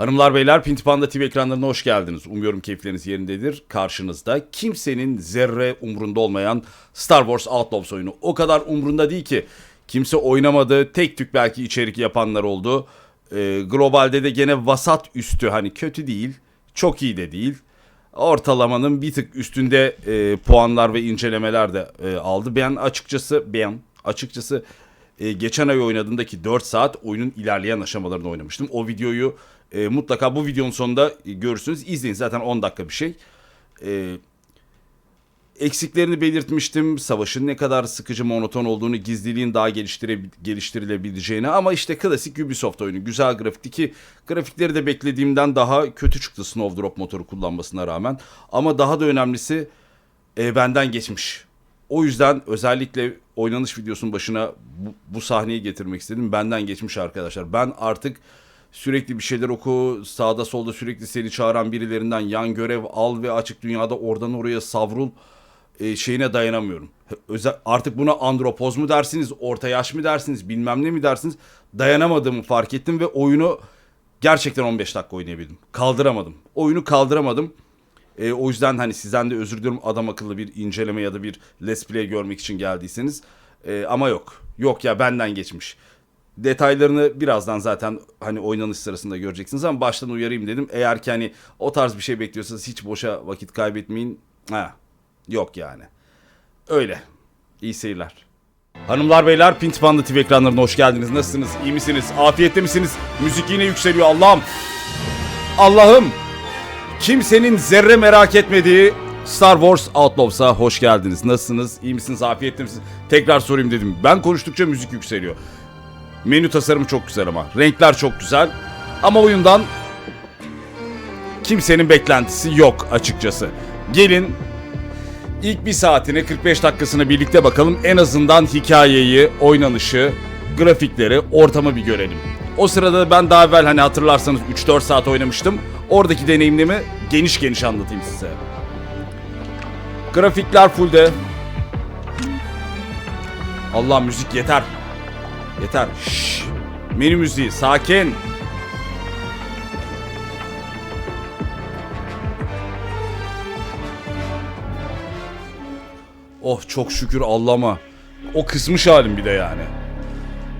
Hanımlar beyler Pinti Panda TV ekranlarına hoş geldiniz. Umuyorum keyifleriniz yerindedir. Karşınızda kimsenin zerre umrunda olmayan Star Wars Outlaws oyunu. O kadar umrunda değil ki. Kimse oynamadı. Tek tük belki içerik yapanlar oldu. Ee, globalde de gene vasat üstü hani kötü değil. Çok iyi de değil. Ortalamanın bir tık üstünde e, puanlar ve incelemeler de e, aldı. Ben açıkçası ben açıkçası e, geçen ay oynadığımdaki 4 saat oyunun ilerleyen aşamalarını oynamıştım. O videoyu e, mutlaka bu videonun sonunda görürsünüz. İzleyin zaten 10 dakika bir şey. E, eksiklerini belirtmiştim. Savaşın ne kadar sıkıcı monoton olduğunu, gizliliğin daha geliştirilebileceğini ama işte klasik Ubisoft oyunu. Güzel grafikti ki grafikleri de beklediğimden daha kötü çıktı Snowdrop motoru kullanmasına rağmen. Ama daha da önemlisi e, benden geçmiş. O yüzden özellikle oynanış videosunun başına bu, bu sahneyi getirmek istedim. Benden geçmiş arkadaşlar. Ben artık sürekli bir şeyler oku, sağda solda sürekli seni çağıran birilerinden yan görev al ve açık dünyada oradan oraya savrul e, şeyine dayanamıyorum. Özel, artık buna andropoz mu dersiniz, orta yaş mı dersiniz, bilmem ne mi dersiniz dayanamadığımı fark ettim ve oyunu gerçekten 15 dakika oynayabildim. Kaldıramadım. Oyunu kaldıramadım. E, o yüzden hani sizden de özür diliyorum adam akıllı bir inceleme ya da bir let's play görmek için geldiyseniz. E, ama yok. Yok ya benden geçmiş. Detaylarını birazdan zaten hani oynanış sırasında göreceksiniz ama baştan uyarayım dedim. Eğer ki hani o tarz bir şey bekliyorsanız hiç boşa vakit kaybetmeyin. Ha, yok yani. Öyle. İyi seyirler. Hanımlar beyler Pint Panda TV ekranlarına hoş geldiniz. Nasılsınız? İyi misiniz? Afiyette misiniz? Müzik yine yükseliyor Allah'ım. Allah'ım. Kimsenin zerre merak etmediği Star Wars Outlaws'a hoş geldiniz. Nasılsınız? İyi misiniz? Afiyette misiniz? Tekrar sorayım dedim. Ben konuştukça müzik yükseliyor. Menü tasarımı çok güzel ama. Renkler çok güzel. Ama oyundan kimsenin beklentisi yok açıkçası. Gelin ilk bir saatini 45 dakikasını birlikte bakalım. En azından hikayeyi, oynanışı, grafikleri, ortamı bir görelim. O sırada ben daha evvel hani hatırlarsanız 3-4 saat oynamıştım. Oradaki deneyimimi geniş geniş anlatayım size. Grafikler fullde. Allah müzik yeter. Yeter. Şşş. Menü müziği sakin. Oh çok şükür Allah'ıma. O kısmış halim bir de yani.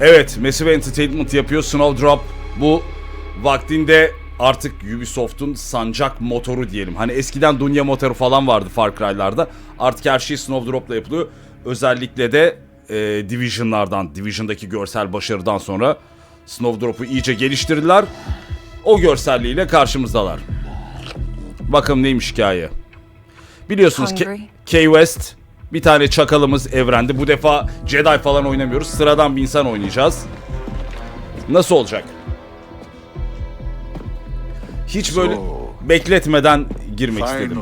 Evet Massive Entertainment yapıyor Snowdrop. Bu vaktinde artık Ubisoft'un sancak motoru diyelim. Hani eskiden Dunya motoru falan vardı Far Cry'larda. Artık her şey Snowdrop'la yapılıyor. Özellikle de e, Division'lardan, Division'daki görsel başarıdan sonra Snowdrop'u iyice geliştirdiler. O görselliğiyle karşımızdalar. Bakalım neymiş hikaye. Biliyorsunuz K- West bir tane çakalımız evrende. Bu defa Jedi falan oynamıyoruz. Sıradan bir insan oynayacağız. Nasıl olacak? Hiç böyle bekletmeden girmek istedim.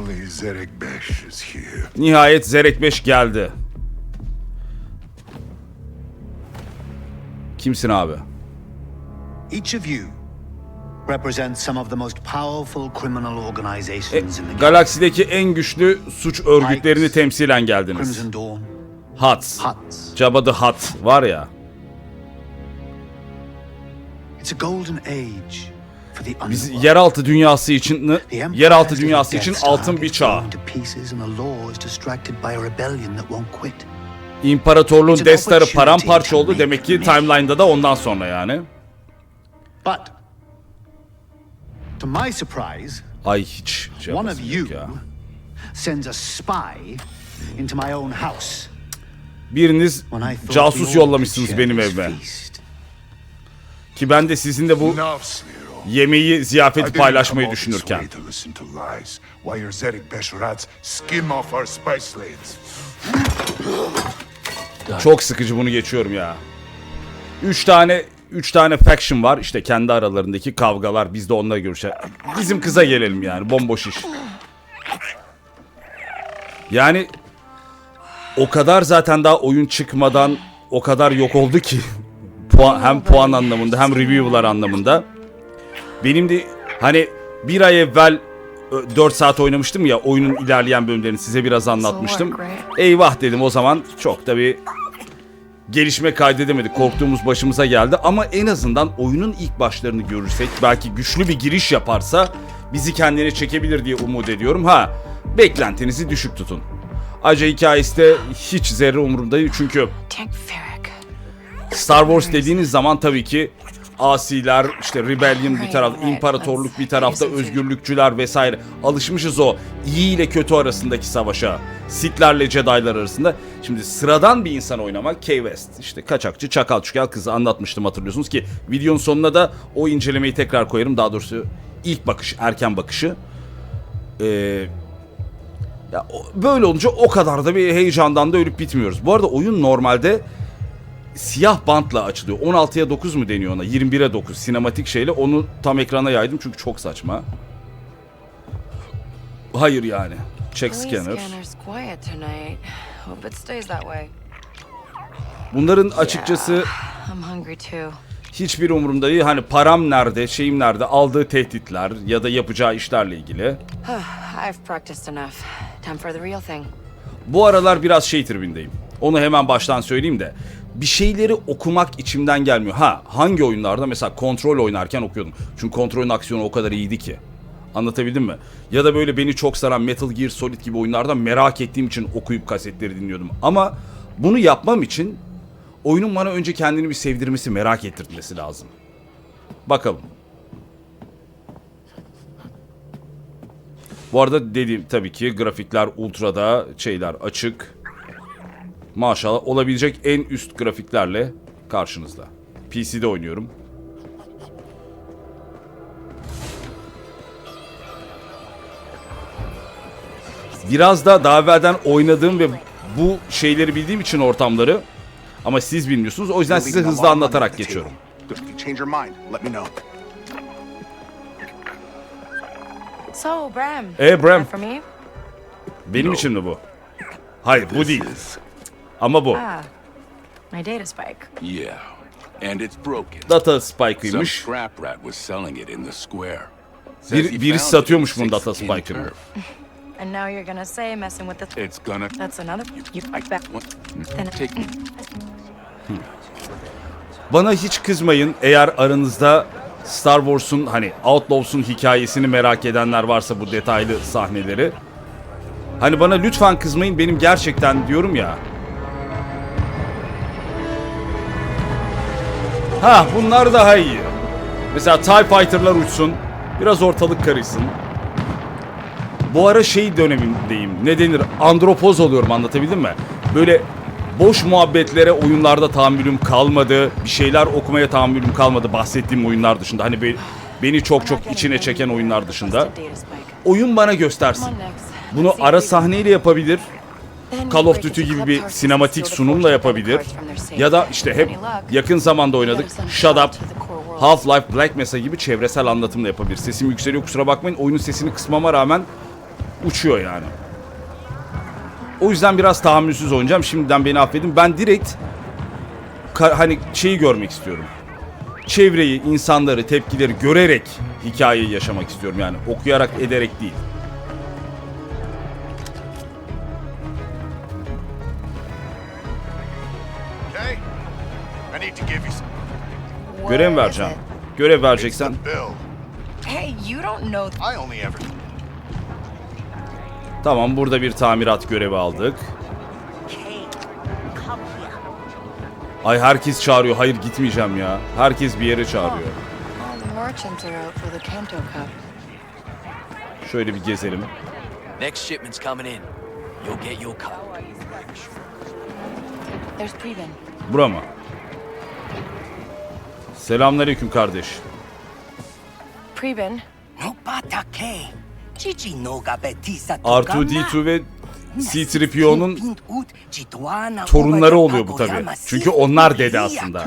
Nihayet Zerek 5 geldi. Kimsin abi? Each of you represents some of the most powerful criminal E, organizations in the galaxy. galaksideki en güçlü suç örgütlerini temsilen geldiniz. Crimson Dawn. Huts. Jabba the Hutt var ya. It's a golden age for the Biz yeraltı dünyası için The yeraltı dünyası için altın bir gets çağ. blown to pieces and the law is distracted by a rebellion that won't quit. İmparatorluğun It's an Death Star'ı opportunity paramparça oldu. Demek ki timeline'da da ondan sonra yani. But to my surprise, Ay hiç şey one of you ya. sends a spy into my own house. Biriniz casus yollamışsınız benim evime. Ki ben de sizinle bu Enough, Sliro. yemeği, ziyafeti paylaşmayı düşünürken. Lanes. Çok sıkıcı bunu geçiyorum ya. Üç tane üç tane faction var. İşte kendi aralarındaki kavgalar. Biz de onunla görüşelim. Bizim kıza gelelim yani. Bomboş iş. Yani o kadar zaten daha oyun çıkmadan o kadar yok oldu ki. Puan, hem puan anlamında hem review'lar anlamında. Benim de hani bir ay evvel 4 saat oynamıştım ya oyunun ilerleyen bölümlerini size biraz anlatmıştım. Eyvah dedim o zaman çok da bir gelişme kaydedemedik. Korktuğumuz başımıza geldi ama en azından oyunun ilk başlarını görürsek belki güçlü bir giriş yaparsa bizi kendine çekebilir diye umut ediyorum. Ha beklentinizi düşük tutun. Ayrıca hikayesi de hiç zerre umurumda değil çünkü. Star Wars dediğiniz zaman tabii ki asiler, işte rebellion bir tarafta, imparatorluk bir tarafta, özgürlükçüler vesaire. Alışmışız o iyi ile kötü arasındaki savaşa. Sith'lerle Jedi'lar arasında. Şimdi sıradan bir insan oynamak Kay West. işte kaçakçı, çakal çukel kızı anlatmıştım hatırlıyorsunuz ki videonun sonuna da o incelemeyi tekrar koyarım. Daha doğrusu ilk bakış, erken bakışı. Ee, ya böyle olunca o kadar da bir heyecandan da ölüp bitmiyoruz. Bu arada oyun normalde siyah bantla açılıyor. 16'ya 9 mu deniyor ona? 21'e 9 sinematik şeyle onu tam ekrana yaydım çünkü çok saçma. Hayır yani. Check scanner. Bunların açıkçası hiçbir umurumda değil. Hani param nerede, şeyim nerede, aldığı tehditler ya da yapacağı işlerle ilgili. Bu aralar biraz şey tribindeyim. Onu hemen baştan söyleyeyim de. Bir şeyleri okumak içimden gelmiyor. Ha hangi oyunlarda mesela kontrol oynarken okuyordum. Çünkü kontrolün aksiyonu o kadar iyiydi ki. Anlatabildim mi? Ya da böyle beni çok saran Metal Gear Solid gibi oyunlarda merak ettiğim için okuyup kasetleri dinliyordum. Ama bunu yapmam için oyunun bana önce kendini bir sevdirmesi, merak ettirmesi lazım. Bakalım. Bu arada dediğim tabii ki grafikler ultrada, şeyler açık. Maşallah olabilecek en üst grafiklerle karşınızda. PC'de oynuyorum. Biraz da daha evvelden oynadığım ve bu şeyleri bildiğim için ortamları ama siz bilmiyorsunuz. O yüzden size hızlı anlatarak geçiyorum. So, Bram. Hey, Bram. Benim için mi bu? Hayır bu değil. Ama bu. Ah, my data spike. Yeah, and it's broken. Data Some Spike'ıymış. scrap rat was selling it in the square. Says Bir, birisi found satıyormuş in data six skin Spike'ını. turf. And now you're gonna say messing with the. It's gonna That's another. You like that? What? Then take Bana hiç kızmayın eğer aranızda Star Wars'un hani Outlaws'un hikayesini merak edenler varsa bu detaylı sahneleri. Hani bana lütfen kızmayın benim gerçekten diyorum ya. Ha bunlar daha iyi. Mesela TIE Fighter'lar uçsun. Biraz ortalık karışsın. Bu ara şey dönemindeyim. Ne denir? Andropoz oluyorum anlatabildim mi? Böyle boş muhabbetlere oyunlarda tahammülüm kalmadı. Bir şeyler okumaya tahammülüm kalmadı bahsettiğim oyunlar dışında. Hani be- beni çok çok içine çeken oyunlar dışında. Oyun bana göstersin. Bunu ara sahneyle yapabilir. Call of Duty gibi bir sinematik sunumla yapabilir. Ya da işte hep luck, yakın zamanda oynadık. Shut Up. Half-Life Black Mesa gibi çevresel anlatımla yapabilir. Sesim yükseliyor kusura bakmayın. Oyunun sesini kısmama rağmen uçuyor yani. O yüzden biraz tahammülsüz oynayacağım. Şimdiden beni affedin. Ben direkt hani şeyi görmek istiyorum. Çevreyi, insanları, tepkileri görerek hikayeyi yaşamak istiyorum yani. Okuyarak, ederek değil. Görev vereceğim? Görev vereceksen. Hey, you don't know. I only ever Tamam burada bir tamirat görevi aldık. Ay herkes çağırıyor. Hayır gitmeyeceğim ya. Herkes bir yere çağırıyor. Cup. Şöyle bir gezelim. Next shipment's coming in. You'll get your Preben. Bura mı? Selamünaleyküm kardeş. Preben, No patake. Chichi no gabetisa R2D2 ve C-3PO'nun torunları oluyor bu tabii. Çünkü onlar dede aslında.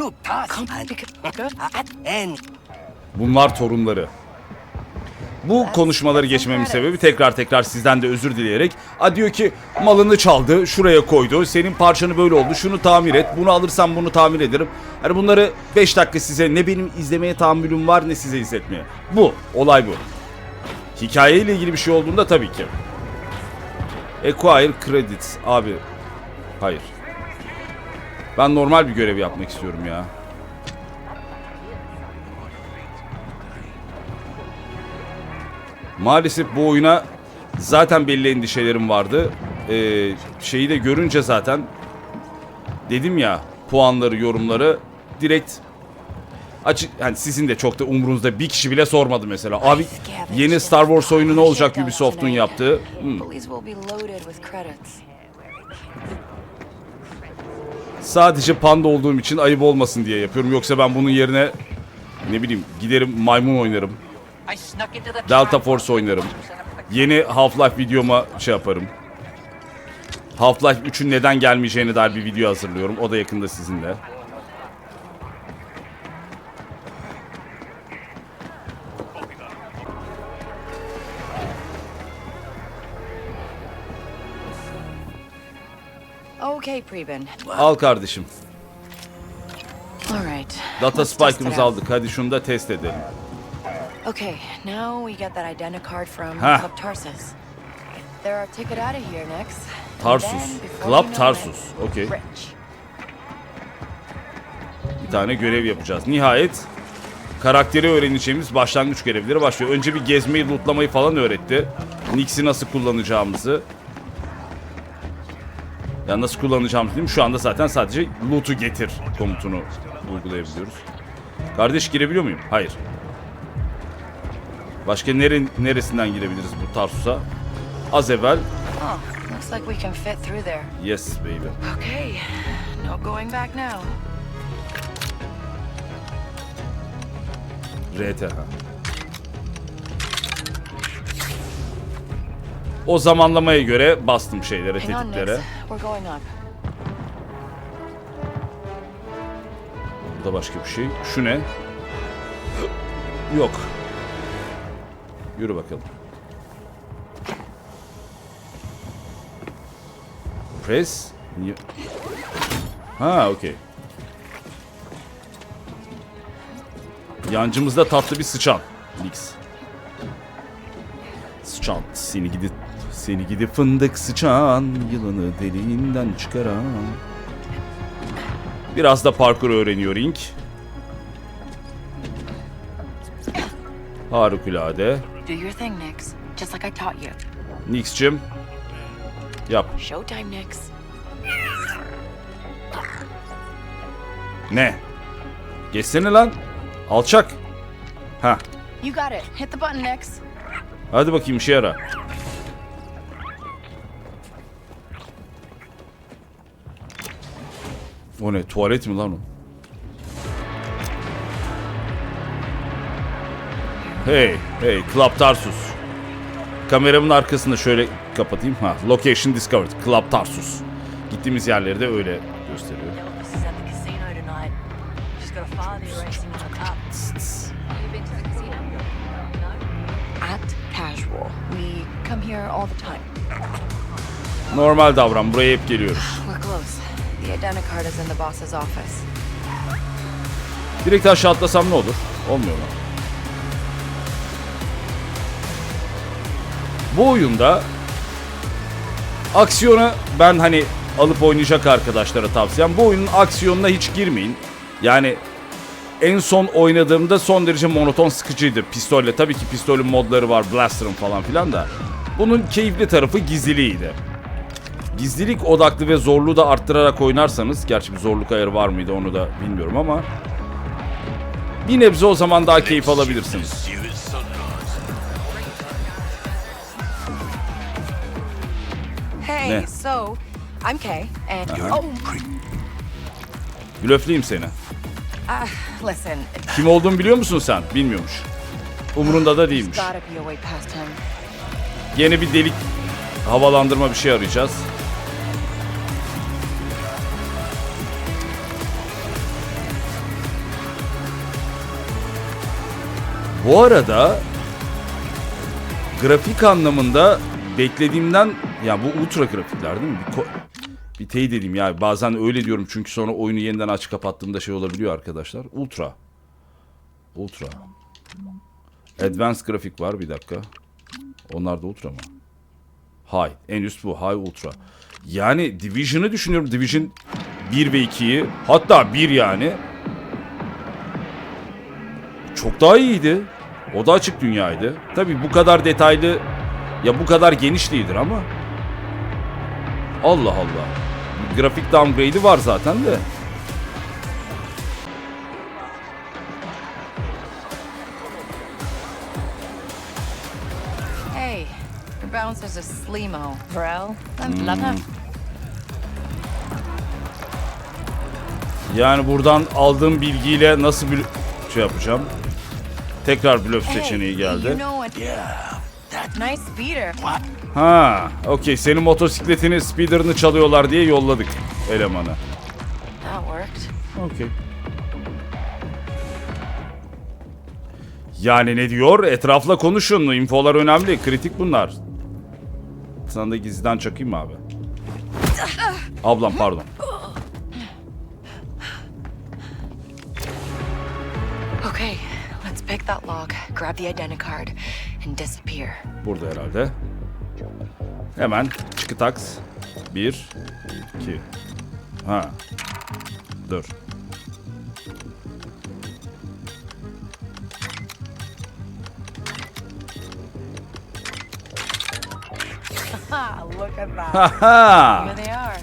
Bunlar torunları. Bu konuşmaları geçmemin sebebi tekrar tekrar sizden de özür dileyerek A diyor ki malını çaldı, şuraya koydu, senin parçanı böyle oldu, şunu tamir et, bunu alırsam bunu tamir ederim. Hani bunları 5 dakika size ne benim izlemeye tahammülüm var ne size izletmeye. Bu, olay bu. Hikayeyle ilgili bir şey olduğunda tabii ki. Acquire credits abi. Hayır. Ben normal bir görev yapmak istiyorum ya. Maalesef bu oyuna zaten belli endişelerim vardı. Ee, şeyi de görünce zaten dedim ya puanları, yorumları direkt açık yani sizin de çok da umurunuzda bir kişi bile sormadı mesela. Abi yeni Star Wars oyunu ne olacak Ubisoft'un yaptığı? Hmm. Sadece panda olduğum için ayıp olmasın diye yapıyorum. Yoksa ben bunun yerine ne bileyim giderim maymun oynarım. Delta Force oynarım. Yeni Half-Life videoma şey yaparım. Half-Life 3'ün neden gelmeyeceğine dair bir video hazırlıyorum. O da yakında sizinle. Okay, Preben. Al kardeşim. Data Spike'ımızı aldık. Hadi şunu da test edelim. Okay, now we get that identicard from Ha. Club Tarsus. There are ticket out of here next. Tarsus. Club Tarsus. Okay. Bir tane görev yapacağız. Nihayet karakteri öğreneceğimiz başlangıç görevleri başlıyor. Önce bir gezmeyi, lootlamayı falan öğretti. Nix'i nasıl kullanacağımızı. Ya nasıl kullanacağımızı değil mi? Şu anda zaten sadece loot'u getir komutunu uygulayabiliyoruz. Kardeş girebiliyor muyum? Hayır. Başka nere, neresinden girebiliriz bu Tarsus'a? Az evvel Oh, looks like we can fit through there. yes baby. Okay, no going back now. RTH. O zamanlamaya göre bastım şeylere, tetiklere. Burada başka bir şey. Şu ne? Yok. Yürü bakalım. Press. Ha, okey. Yancımızda tatlı bir sıçan. Nix. Sıçan. Seni gidi seni gidi fındık sıçan. Yılanı deliğinden çıkaran. Biraz da parkur öğreniyor Ink. Harikulade. Do your thing, Nix. Just like I taught you. Nix'cim. Yap. Showtime, Nix. Ne? Geçsene lan. Alçak. Ha. You got it. Hit the button, Nix. Hadi bakayım işe yara. O ne? Tuvalet mi lan o? Hey, hey, Club Tarsus. Kameramın arkasında şöyle kapatayım. Ha, location discovered. Club Tarsus. Gittiğimiz yerleri de öyle gösteriyor. Casual. We come here all the time. Normal davran. Buraya hep geliyoruz. We're close. The identicard is in the boss's office. Direkt aşağı atlasam ne olur? Olmuyor mu? Bu oyunda aksiyona ben hani alıp oynayacak arkadaşlara tavsiyem bu oyunun aksiyonuna hiç girmeyin. Yani en son oynadığımda son derece monoton sıkıcıydı pistolle. Tabii ki pistolün modları var, blaster'ın falan filan da. Bunun keyifli tarafı gizliliğiydi. Gizlilik odaklı ve zorluğu da arttırarak oynarsanız, gerçi bir zorluk ayarı var mıydı onu da bilmiyorum ama bir nebze o zaman daha keyif alabilirsiniz. Ne? so I'm Kay, and oh, Blöfleyeyim seni. listen, Kim olduğumu biliyor musun sen? Bilmiyormuş. Umurunda da değilmiş. gotta be a way past him. Yeni bir delik havalandırma bir şey arayacağız. Bu arada grafik anlamında beklediğimden ya bu ultra grafikler değil mi? Bir, bir teyit edeyim ya bazen öyle diyorum çünkü sonra oyunu yeniden aç kapattığımda şey olabiliyor arkadaşlar. Ultra. Ultra. Advanced grafik var bir dakika. Onlar da ultra mı? High. En üst bu. High ultra. Yani Division'ı düşünüyorum. Division 1 ve 2'yi hatta 1 yani çok daha iyiydi. O da açık dünyaydı. Tabi bu kadar detaylı ya bu kadar geniş değildir ama Allah Allah. Grafik downgrade'i var zaten de. Hey, your bouncer's a Slimo. Bro, I love him. Yani buradan aldığım bilgiyle nasıl bir şey yapacağım? Tekrar blöf seçeneği You geldi. know what? Nice speeder. Ha, okey. Senin motosikletini, speeder'ını çalıyorlar diye yolladık worked. Okey. Yani ne diyor? Etrafla konuşun. Infolar önemli. Kritik bunlar. Sana da gizliden çakayım mı abi? Ablam pardon. Okay, let's pick that lock, grab the identity card, and disappear. Burada herhalde. Hemen çıkıtaks. Bir, iki. Ha. Dur. Look at that. Haha. Here they are.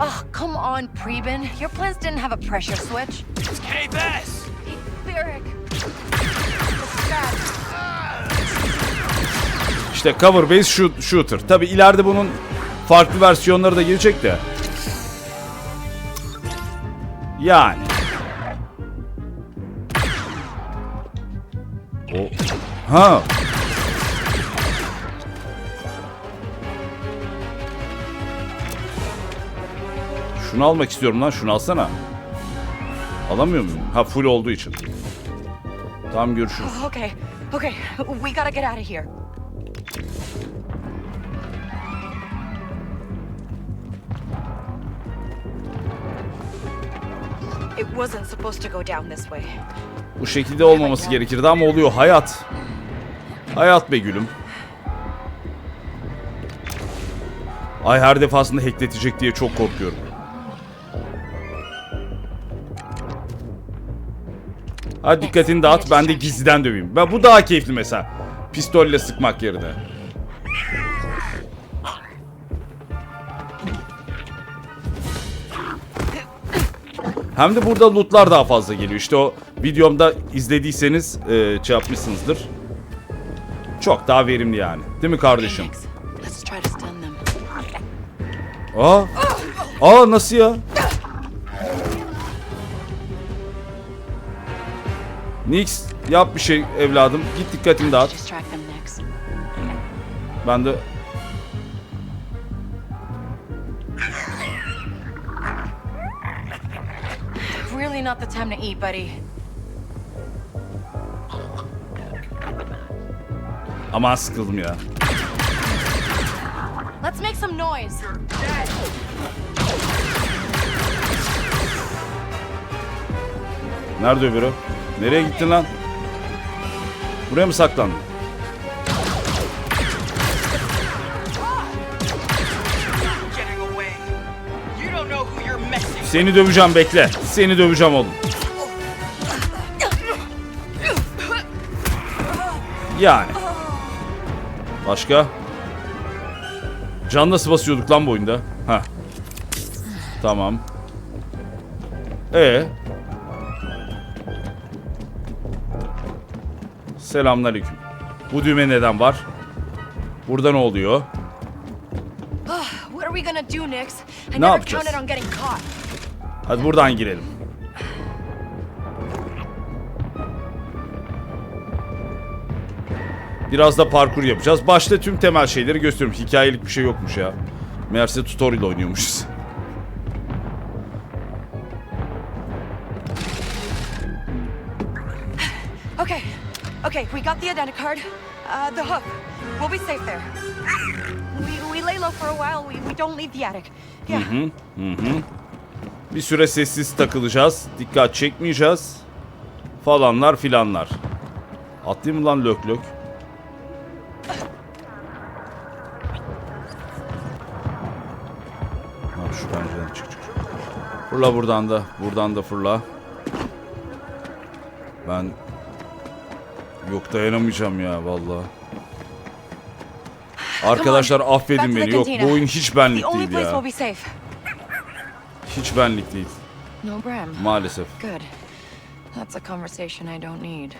Oh, come on, Preben. Your plans didn't have a pressure switch. Hey, Bess! İşte cover based shoot, shooter. Tabi ileride bunun farklı versiyonları da gelecek de. Yani. O. Ha. Şunu almak istiyorum lan. Şunu alsana. Alamıyor muyum? Ha full olduğu için. Tamam görüşürüz. Okay, okay, we gotta get out of here. Bu şekilde olmaması gerekirdi ama oluyor hayat. Hayat be gülüm. Ay her defasında hackletecek diye çok korkuyorum. Hadi dikkatini dağıt ben de gizliden döveyim. Ben bu daha keyifli mesela. Pistolle sıkmak yerine. Hem de burada lootlar daha fazla geliyor. İşte o videomda izlediyseniz e, şey yapmışsınızdır. Çok daha verimli yani. Değil mi kardeşim? Aa. Aa nasıl ya? Nix yap bir şey evladım. Git dikkatini dağıt. Ben de Really not the time to eat, buddy. aman sıkıldım ya. Let's make some noise. Nerede öbürü? Nereye gittin lan? Buraya mı saklandın? Seni döveceğim bekle. Seni döveceğim oğlum. Yani. Başka? Can nasıl basıyorduk lan bu oyunda? Ha. Tamam. Ee. Selamünaleyküm. Bu düğme neden var? Burada ne oluyor? I Ne yapacağız? Hadi buradan girelim. Biraz da parkur yapacağız. Başta tüm temel şeyleri gösteriyorum. Hikayelik bir şey yokmuş ya. Meğerse tutorial oynuyormuşuz. Okay, okay, we got the identity card. Uh, the hook. We'll be safe there. We, we lay low for a while. We, we don't leave the attic. Yeah. Bir süre sessiz takılacağız. Dikkat çekmeyeceğiz. Falanlar filanlar. Atlayayım mı lan lök lök? Abi şu pencereden çık çık. Fırla buradan da. Buradan da fırla. Ben yok dayanamayacağım ya vallahi. Arkadaşlar affedin beni. Yok bu oyun hiç benlik değil ya. Hiç benlik değil. Maalesef. Good. That's a conversation I don't need.